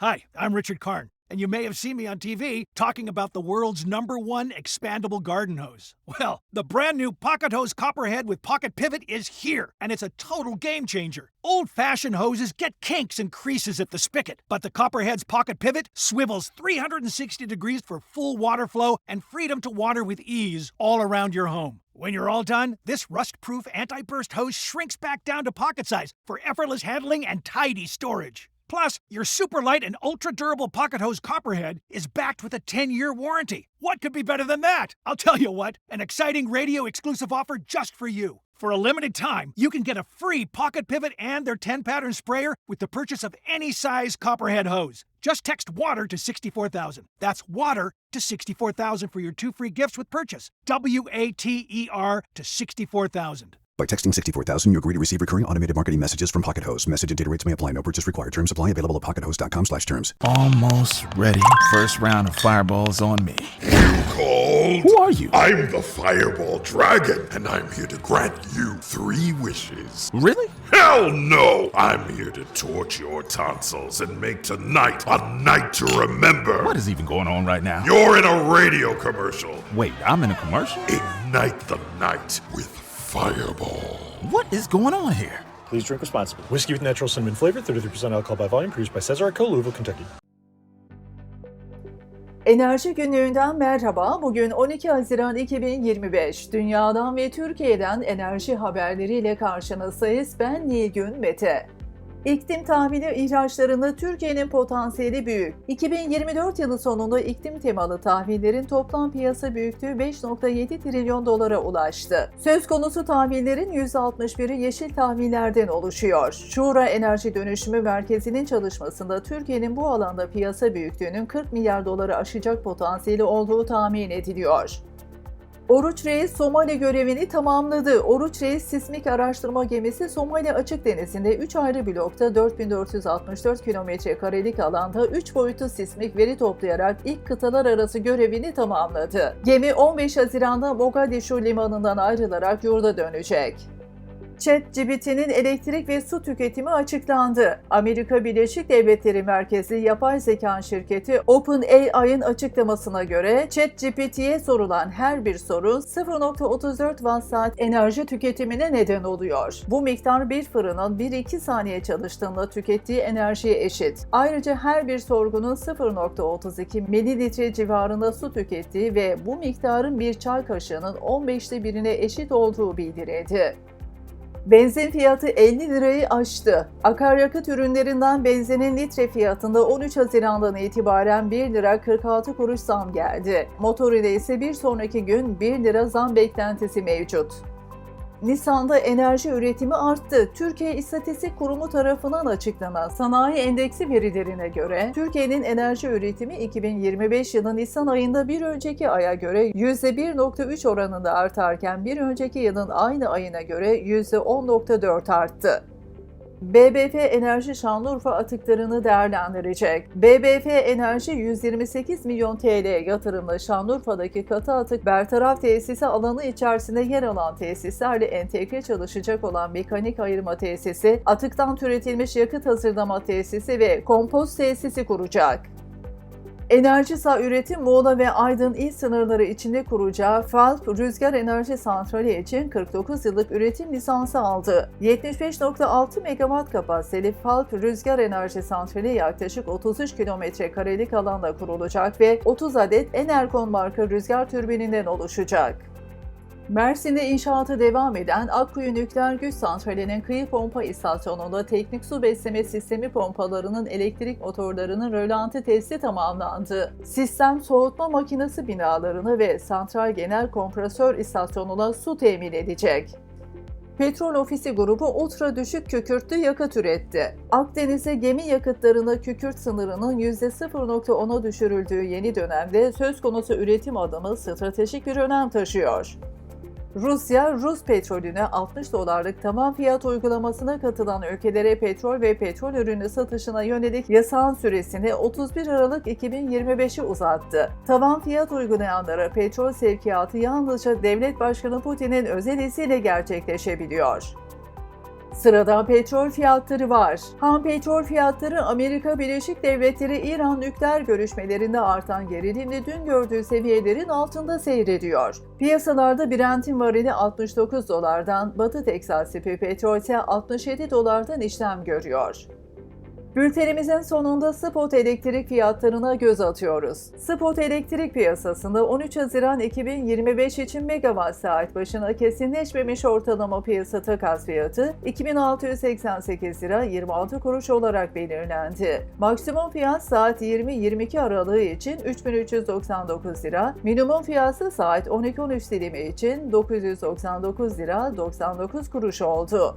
Hi, I'm Richard Karn, and you may have seen me on TV talking about the world's number one expandable garden hose. Well, the brand new Pocket Hose Copperhead with Pocket Pivot is here, and it's a total game changer. Old fashioned hoses get kinks and creases at the spigot, but the Copperhead's Pocket Pivot swivels 360 degrees for full water flow and freedom to water with ease all around your home. When you're all done, this rust proof anti burst hose shrinks back down to pocket size for effortless handling and tidy storage. Plus, your super light and ultra durable pocket hose Copperhead is backed with a 10 year warranty. What could be better than that? I'll tell you what, an exciting radio exclusive offer just for you. For a limited time, you can get a free pocket pivot and their 10 pattern sprayer with the purchase of any size Copperhead hose. Just text water to 64000. That's water to 64000 for your two free gifts with purchase. W A T E R to 64000. By texting 64000, you agree to receive recurring automated marketing messages from Pocket Hose. Message and data rates may apply. No purchase required. Terms apply. Available at pockethose.com slash terms. Almost ready. First round of fireballs on me. Cold. Who are you? I'm the Fireball Dragon, and I'm here to grant you three wishes. Really? Hell no! I'm here to torch your tonsils and make tonight a night to remember. What is even going on right now? You're in a radio commercial. Wait, I'm in a commercial? Ignite the night with Fireball. What is going on here? Please drink responsibly. Whiskey with natural cinnamon flavor, 33% alcohol by volume, produced by Cesar Co. Louisville, Kentucky. Enerji günlüğünden merhaba. Bugün 12 Haziran 2025. Dünyadan ve Türkiye'den enerji haberleriyle karşınızdayız. Ben Nilgün Mete. İklim tahmini ihraçlarında Türkiye'nin potansiyeli büyük. 2024 yılı sonunda iklim temalı tahvillerin toplam piyasa büyüklüğü 5.7 trilyon dolara ulaştı. Söz konusu tahvillerin %61'i yeşil tahvillerden oluşuyor. Şura Enerji Dönüşümü Merkezi'nin çalışmasında Türkiye'nin bu alanda piyasa büyüklüğünün 40 milyar doları aşacak potansiyeli olduğu tahmin ediliyor. Oruç Reis Somali görevini tamamladı. Oruç Reis sismik araştırma gemisi Somali Açık Denizi'nde 3 ayrı blokta 4464 kilometre karelik alanda 3 boyutlu sismik veri toplayarak ilk kıtalar arası görevini tamamladı. Gemi 15 Haziran'da Mogadishu limanından ayrılarak yurda dönecek. ChatGPT'nin elektrik ve su tüketimi açıklandı. Amerika Birleşik Devletleri merkezli yapay zeka şirketi OpenAI'ın açıklamasına göre ChatGPT'ye sorulan her bir soru 0.34 watt saat enerji tüketimine neden oluyor. Bu miktar bir fırının 1-2 saniye çalıştığında tükettiği enerjiye eşit. Ayrıca her bir sorgunun 0.32 mililitre civarında su tükettiği ve bu miktarın bir çay kaşığının 15'te birine eşit olduğu bildirildi. Benzin fiyatı 50 lirayı aştı. Akaryakıt ürünlerinden benzinin litre fiyatında 13 Haziran'dan itibaren 1 lira 46 kuruş zam geldi. Motor ile ise bir sonraki gün 1 lira zam beklentisi mevcut. Nisan'da enerji üretimi arttı. Türkiye İstatistik Kurumu tarafından açıklanan sanayi endeksi verilerine göre Türkiye'nin enerji üretimi 2025 yılı Nisan ayında bir önceki aya göre %1.3 oranında artarken bir önceki yılın aynı ayına göre %10.4 arttı. BBF Enerji Şanlıurfa atıklarını değerlendirecek. BBF Enerji 128 milyon TL yatırımla Şanlıurfa'daki katı atık bertaraf tesisi alanı içerisinde yer alan tesislerle entegre çalışacak olan mekanik ayırma tesisi, atıktan türetilmiş yakıt hazırlama tesisi ve kompost tesisi kuracak. Enerjisa Üretim Muğla ve Aydın il sınırları içinde kuracağı FALP Rüzgar Enerji Santrali için 49 yıllık üretim lisansı aldı. 75.6 megawatt kapasiteli FALP Rüzgar Enerji Santrali yaklaşık 33 kilometre karelik alanda kurulacak ve 30 adet Enerkon marka rüzgar türbininden oluşacak. Mersin'de inşaatı devam eden Akkuyu Nükleer Güç Santrali'nin kıyı pompa istasyonunda teknik su besleme sistemi pompalarının elektrik motorlarının rölanti testi tamamlandı. Sistem soğutma makinesi binalarını ve santral genel kompresör istasyonuna su temin edecek. Petrol Ofisi grubu ultra düşük kükürtlü yakıt üretti. Akdeniz'e gemi yakıtlarında kükürt sınırının %0.10'a düşürüldüğü yeni dönemde söz konusu üretim adımı stratejik bir önem taşıyor. Rusya, Rus petrolüne 60 dolarlık tamam fiyat uygulamasına katılan ülkelere petrol ve petrol ürünü satışına yönelik yasağın süresini 31 Aralık 2025'e uzattı. Tavan fiyat uygulayanlara petrol sevkiyatı yalnızca devlet başkanı Putin'in özel iziyle gerçekleşebiliyor. Sırada petrol fiyatları var. Ham petrol fiyatları Amerika Birleşik Devletleri İran nükleer görüşmelerinde artan gerilimle dün gördüğü seviyelerin altında seyrediyor. Piyasalarda Brent'in varili 69 dolardan, Batı Teksas petrol ise 67 dolardan işlem görüyor. Bültenimizin sonunda spot elektrik fiyatlarına göz atıyoruz. Spot elektrik piyasasında 13 Haziran 2025 için megawatt saat başına kesinleşmemiş ortalama piyasa takas fiyatı 2688 lira 26 kuruş olarak belirlendi. Maksimum fiyat saat 20-22 aralığı için 3399 lira, minimum fiyatı saat 12-13 dilimi için 999 lira 99 kuruş oldu.